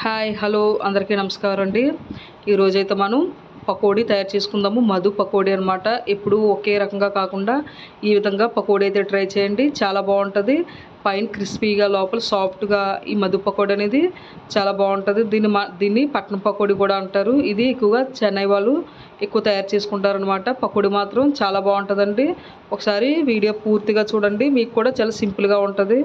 Hi hello అందరికీ నమస్కారం అండి ఈరోజైతే మనం పకోడీ తయారు చేసుకుందాము. మధు పకోడీ అనమాట ఎప్పుడు ఒకే రకంగా కాకుండా ఈ విధంగా పకోడీ అయితే ట్రై చేయండి. చాలా బాగుంటుంది. పైన క్రిస్పీగా లోపల సాఫ్ట్గా ఈ మధు పకోడీ అనేది చాలా బాగుంటుంది. దీన్ని మా దీన్ని పట్నం పకోడీ కూడా అంటారు. ఇది ఎక్కువగా చెన్నై వాళ్ళు ఎక్కువ తయారు చేసుకుంటారనమాట పకోడీ మాత్రం చాలా బాగుంటుందండి. ఒకసారి వీడియో పూర్తిగా చూడండి. మీకు కూడా చాలా సింపుల్గా ఉంటుంది.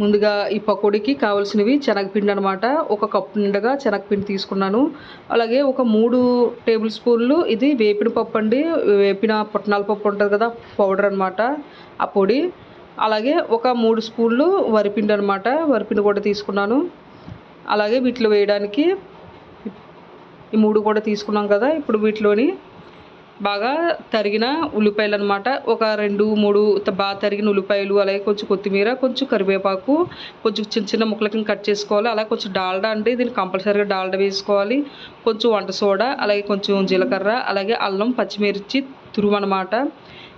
ముందుగా ఈ పకోడీకి కావాల్సినవి శనగపిండి అనమాట ఒక కప్పు నిండగా శనగపిండి తీసుకున్నాను. అలాగే ఒక మూడు టేబుల్ స్పూన్లు ఇది వేపిన పప్పు అండి. వేపిన పుట్నాల పప్పు ఉంటుంది కదా పౌడర్ అనమాట ఆ పొడి. అలాగే ఒక మూడు స్పూన్లు వరిపిండి అనమాట వరిపిండి కూడా తీసుకున్నాను. అలాగే వీటిలో వేయడానికి ఈ మూడు కూడా తీసుకున్నాం కదా ఇప్పుడు వీటిలోని బాగా తరిగిన ఉల్లిపాయలు అనమాట ఒక రెండు మూడు బాగా తరిగిన ఉల్లిపాయలు అలాగే కొంచెం కొత్తిమీర కొంచెం కరివేపాకు కొంచెం చిన్న చిన్న ముక్కలకి కట్ చేసుకోవాలి. అలాగే కొంచెం డాల్డా అంటే దీన్ని కంపల్సరీగా డాల్డా వేసుకోవాలి. కొంచెం వంట సోడా అలాగే కొంచెం జీలకర్ర అలాగే అల్లం పచ్చిమిర్చి తురుము అనమాట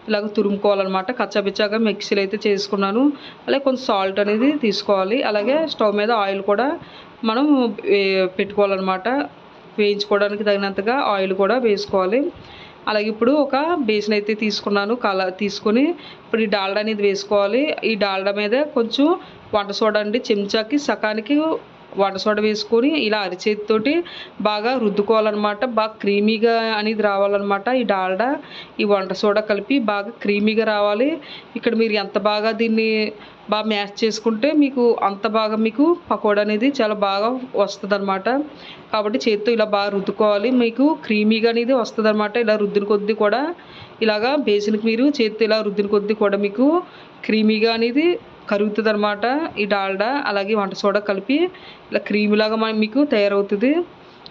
ఇలాగ తురుముకోవాలన్నమాట కచ్చాపిచ్చాగా మిక్సీలు అయితే చేసుకున్నాను. అలాగే కొంచెం సాల్ట్ అనేది తీసుకోవాలి. అలాగే స్టవ్ మీద ఆయిల్ కూడా మనం పెట్టుకోవాలన్నమాట వేయించుకోవడానికి తగినంతగా ఆయిల్ కూడా వేసుకోవాలి. అలాగే ఇప్పుడు ఒక బేసిన్ అయితే తీసుకున్నాను. కల తీసుకొని ఇప్పుడు ఈ డాల్డా అనేది వేసుకోవాలి. ఈ డాల్డా మీద కొంచెం వంట సోడా అండి చెంచాకి సకానికి వంట సోడా వేసుకొని ఇలా అరిచేతితోటి బాగా రుద్దుకోవాలన్నమాట. బాగా క్రీమీగా అనేది రావాలన్నమాట ఈ డాల్డా. ఈ వంట సోడా కలిపి బాగా క్రీమీగా రావాలి. ఇక్కడ మీరు ఎంత బాగా దీన్ని బాగా మ్యాష్ చేసుకుంటే మీకు అంత బాగా మీకు పకోడా అనేది చాలా బాగా వస్తుంది కాబట్టి చేత్తో ఇలా బాగా రుద్దుకోవాలి. మీకు క్రీమీగా అనేది వస్తుంది అనమాట ఇలా రుద్దిన కొద్దీ కూడా ఇలాగా బేసిన్కి మీరు చేత్తో ఇలా రుద్దిన కొద్దీ కూడా మీకు క్రీమీగా అనేది కరుగుతుంది అనమాట ఈ డాల్డా అలాగే వంట సోడా కలిపి ఇలా క్రీమ్లాగా మనం మీకు తయారవుతుంది.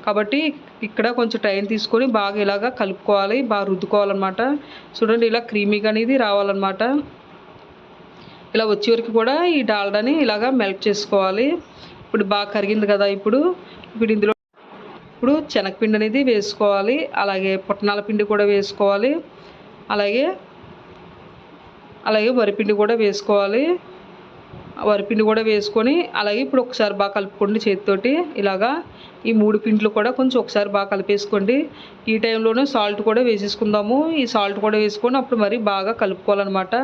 కాబట్టి ఇక్కడ కొంచెం టైం తీసుకొని బాగా ఇలాగా కలుపుకోవాలి బాగా రుద్దుకోవాలన్నమాట. చూడండి ఇలా క్రీమీగా అనేది రావాలన్నమాట. ఇలా వచ్చే వరకు కూడా ఈ డాల్డాని ఇలాగా మెల్ట్ చేసుకోవాలి. ఇప్పుడు బాగా కరిగింది కదా ఇప్పుడు. ఇప్పుడు ఇందులో ఇప్పుడు శనగపిండి అనేది వేసుకోవాలి. అలాగే పుట్నాల పిండి కూడా వేసుకోవాలి. అలాగే అలాగే వరిపిండి కూడా వేసుకోవాలి. వరిపిండి కూడా వేసుకొని అలాగే ఇప్పుడు ఒకసారి బాగా కలుపుకోండి చేతితోటి. ఇలాగా ఈ మూడు పిండ్లు కూడా కొంచెం ఒకసారి బాగా కలిపేసుకోండి. ఈ టైంలోనే సాల్ట్ కూడా వేసేసుకుందాము. ఈ సాల్ట్ కూడా వేసుకొని అప్పుడు మరి బాగా కలుపుకోవాలన్నమాట.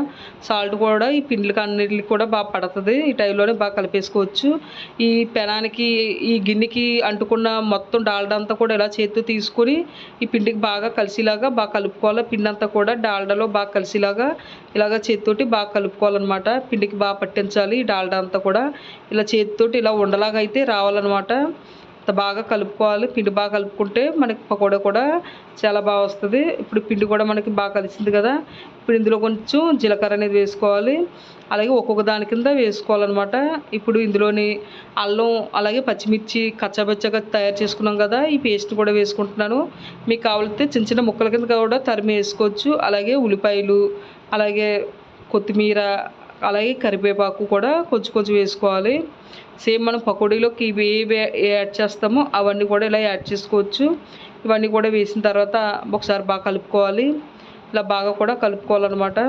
సాల్ట్ కూడా ఈ పిండ్లకి అన్నిటికి కూడా బాగా పడుతుంది. ఈ టైంలోనే బాగా కలిపేసుకోవచ్చు. ఈ పెనానికి ఈ గిన్నెకి అంటుకున్న మొత్తం డాల్డా అంతా కూడా ఇలా చేతితో తీసుకొని ఈ పిండికి బాగా కలిసేలాగా బాగా కలుపుకోవాలి. పిండి అంతా కూడా డాల్డాలో బాగా కలిసేలాగా ఇలాగ చేతితోటి బాగా కలుపుకోవాలన్నమాట. పిండికి బాగా పట్టించాలి. ఈ డాల్డా అంతా కూడా ఇలా చేతితోటి ఇలా ఉండలాగా అయితే రావాలన్నమాట. బాగా కలుపుకోవాలి. పిండి బాగా కలుపుకుంటే మనకి పకోడా కూడా చాలా బాగా వస్తుంది. ఇప్పుడు పిండి కూడా మనకి బాగా కలిసింది కదా. ఇప్పుడు ఇందులో కొంచెం జీలకర్ర అనేది వేసుకోవాలి. అలాగే ఒక్కొక్క దాని కింద వేసుకోవాలన్నమాట. ఇప్పుడు ఇందులోని అల్లం అలాగే పచ్చిమిర్చి కచ్చాబచ్చగా తయారు చేసుకున్నాం కదా. ఈ పేస్ట్ కూడా వేసుకుంటున్నాను. మీకు కావాలంటే చిన్న చిన్న ముక్కల కింద కూడా తరిమి వేసుకోవచ్చు అలాగే ఉల్లిపాయలు అలాగే కొత్తిమీర అలాగే కరివేపాకు కూడా కొంచెం కొంచెం వేసుకోవాలి. సేమ్ మనం పకోడీలోకి ఇవి ఏవి యాడ్ చేస్తామో అవన్నీ కూడా ఇలా యాడ్ చేసుకోవచ్చు. ఇవన్నీ కూడా వేసిన తర్వాత ఒకసారి బాగా కలుపుకోవాలి. ఇలా బాగా కూడా కలుపుకోవాలన్నమాట.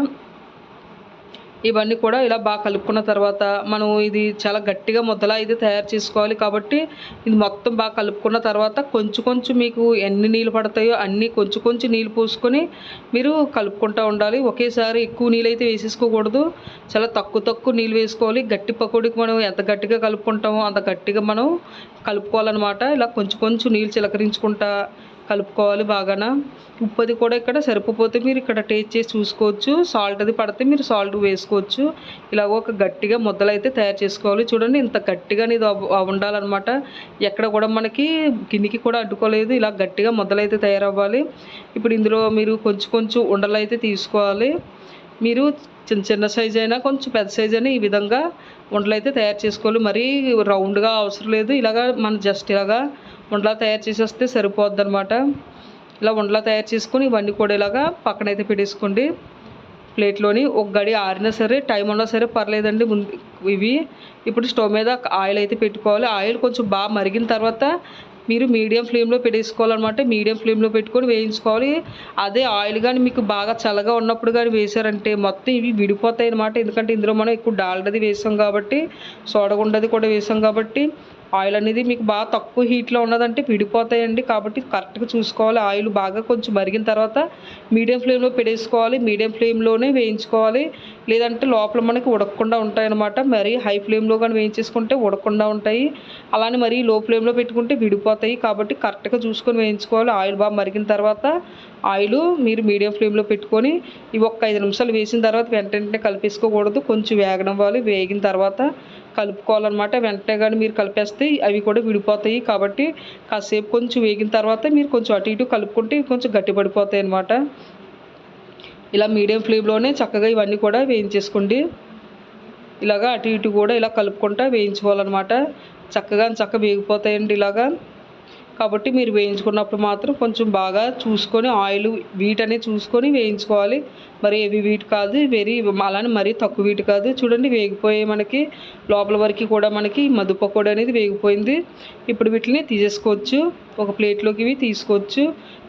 ఇవన్నీ కూడా ఇలా బాగా కలుపుకున్న తర్వాత మనం ఇది చాలా గట్టిగా ముద్దలా అయితే తయారు చేసుకోవాలి కాబట్టి ఇది మొత్తం బాగా కలుపుకున్న తర్వాత కొంచెం కొంచెం మీకు ఎన్ని నీళ్ళు పడతాయో అన్నీ కొంచెం కొంచెం నీళ్ళు పోసుకొని మీరు కలుపుకుంటూ ఉండాలి. ఒకేసారి ఎక్కువ నీళ్ళు అయితే వేసేసుకోకూడదు. చాలా తక్కువ తక్కువ నీళ్ళు వేసుకోవాలి. గట్టి పకోడీకి మనం ఎంత గట్టిగా కలుపుకుంటామో అంత గట్టిగా మనం కలుపుకోవాలన్నమాట. ఇలా కొంచెం కొంచెం నీళ్ళు చిలకరించుకుంటా కలుపుకోవాలి బాగాన? ఉప్పు అది కూడా ఇక్కడ సరిపోతే మీరు ఇక్కడ టేస్ట్ చేసి చూసుకోవచ్చు. సాల్ట్ అది పడితే మీరు సాల్ట్ వేసుకోవచ్చు. ఇలాగ ఒక గట్టిగా ముద్దలు అయితే తయారు చేసుకోవాలి. చూడండి ఇంత గట్టిగా ఇది ఉండాలన్నమాట. ఎక్కడ కూడా మనకి గిన్నెకి కూడా అడ్డుకోలేదు. ఇలా గట్టిగా ముద్దలు అయితే తయారవ్వాలి. ఇప్పుడు ఇందులో మీరు కొంచెం కొంచెం ఉండలు అయితే తీసుకోవాలి. మీరు చిన్న చిన్న సైజ్ అయినా కొంచెం పెద్ద సైజ్ అయినా ఈ విధంగా ఉండలు అయితే తయారు చేసుకోవాలి. మరీ రౌండ్గా అవసరం లేదు. ఇలాగా మనం జస్ట్ ఇలాగా ఉండలా తయారు చేసేస్తే సరిపోద్ది అనమాట ఇలా ఉండలా తయారు చేసుకొని ఇవన్నీ కూడా ఇలాగా పక్కన అయితే పెట్టేసుకోండి. ప్లేట్లోని ఒక గడి ఆరినా సరే టైం ఉన్నా సరే పర్లేదండి ముందు ఇవి. ఇప్పుడు స్టవ్ మీద ఆయిల్ అయితే పెట్టుకోవాలి. ఆయిల్ కొంచెం బాగా మరిగిన తర్వాత మీరు మీడియం ఫ్లేమ్లో పెట్టేసుకోవాలన్నమాట. మీడియం ఫ్లేమ్లో పెట్టుకొని వేయించుకోవాలి. అదే ఆయిల్ కానీ మీకు బాగా చల్లగా ఉన్నప్పుడు కానీ వేసారంటే మొత్తం ఇవి విడిపోతాయి అన్నమాట ఎందుకంటే ఇందులో మనం ఎక్కువ డాల్డది వేసాం కాబట్టి సోడగుండది కూడా వేసాం కాబట్టి ఆయిల్ అనేది మీకు బాగా తక్కువ హీట్లో ఉన్నదంటే విడిపోతాయండి. కాబట్టి కరెక్ట్గా చూసుకోవాలి. ఆయిల్ బాగా కొంచెం మరిగిన తర్వాత మీడియం ఫ్లేమ్లో పెట్టేసుకోవాలి. మీడియం ఫ్లేమ్లోనే వేయించుకోవాలి. లేదంటే లోపల మనకి ఉడకకుండా ఉంటాయన్నమాట. మరి హై ఫ్లేమ్లో కానీ వేయించేసుకుంటే ఉడకకుండా ఉంటాయి. అలానే మరి లో ఫ్లేమ్లో పెట్టుకుంటే విడిపోతాయి. కాబట్టి కరెక్ట్గా చూసుకొని వేయించుకోవాలి. ఆయిల్ బాగా మరిగిన తర్వాత ఆయిల్ మీరు మీడియం ఫ్లేమ్లో పెట్టుకొని ఇవి ఒక ఐదు నిమిషాలు వేసిన తర్వాత వెంటనే కలిపేసుకోకూడదు. కొంచెం వేగనివ్వాలి. వేగిన తర్వాత కలుపుకోవాలన్నమాట. వెంటనే కానీ మీరు కలిపేస్తే అవి కూడా విడిపోతాయి. కాబట్టి కాసేపు కొంచెం వేగిన తర్వాత మీరు కొంచెం అటు ఇటు కలుపుకుంటే కొంచెం గట్టిపడిపోతాయి అన్నమాట. ఇలా మీడియం ఫ్లేమ్లోనే చక్కగా ఇవన్నీ కూడా వేయించేసుకోండి. ఇలాగా అటు ఇటు కూడా ఇలా కలుపుకుంటా వేయించుకోవాలన్నమాట. చక్కగా చక్కగా వేగిపోతాయండి ఇలాగా. కాబట్టి మీరు వేయించుకున్నప్పుడు మాత్రం కొంచెం బాగా చూసుకొని ఆయిల్ వీట్ అనేది చూసుకొని వేయించుకోవాలి. మరి ఏవి వీట్ కాదు వెరీ అలానే మరీ తక్కువ వీట్ కాదు. చూడండి వేగిపోయే మనకి లోపల వరకు కూడా మనకి మధు పకోడీ అనేది వేగిపోయింది. ఇప్పుడు వీటిని తీసేసుకోవచ్చు. ఒక ప్లేట్లోకి ఇవి తీసుకోవచ్చు.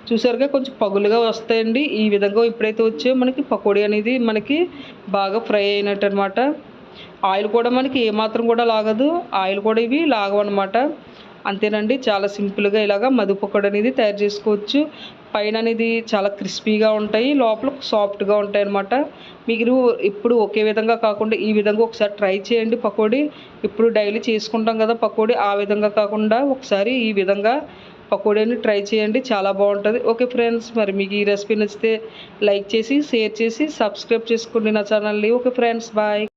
చూసారుగా కొంచెం పగులుగా వస్తాయండి. ఈ విధంగా ఎప్పుడైతే వచ్చాయో మనకి పకోడీ అనేది మనకి బాగా ఫ్రై అయినట్టు అనమాట ఆయిల్ కూడా మనకి ఏమాత్రం కూడా లాగదు. ఆయిల్ కూడా ఇవి లాగవన్నమాట. అంతేనండి చాలా సింపుల్గా ఇలాగా మధు అనేది తయారు చేసుకోవచ్చు. పైన అనేది చాలా క్రిస్పీగా ఉంటాయి లోపల సాఫ్ట్గా ఉంటాయి అనమాట మీరు ఇప్పుడు ఒకే విధంగా కాకుండా ఈ విధంగా ఒకసారి ట్రై చేయండి పకోడీ. ఇప్పుడు డైలీ చేసుకుంటాం కదా పకోడీ ఆ విధంగా కాకుండా ఒకసారి ఈ విధంగా పకోడీని ట్రై చేయండి చాలా బాగుంటుంది. ఓకే ఫ్రెండ్స్ మరి మీకు ఈ రెసిపీ నచ్చితే లైక్ చేసి షేర్ చేసి సబ్స్క్రైబ్ చేసుకోండి నా ఛానల్ని. Okay friends bye.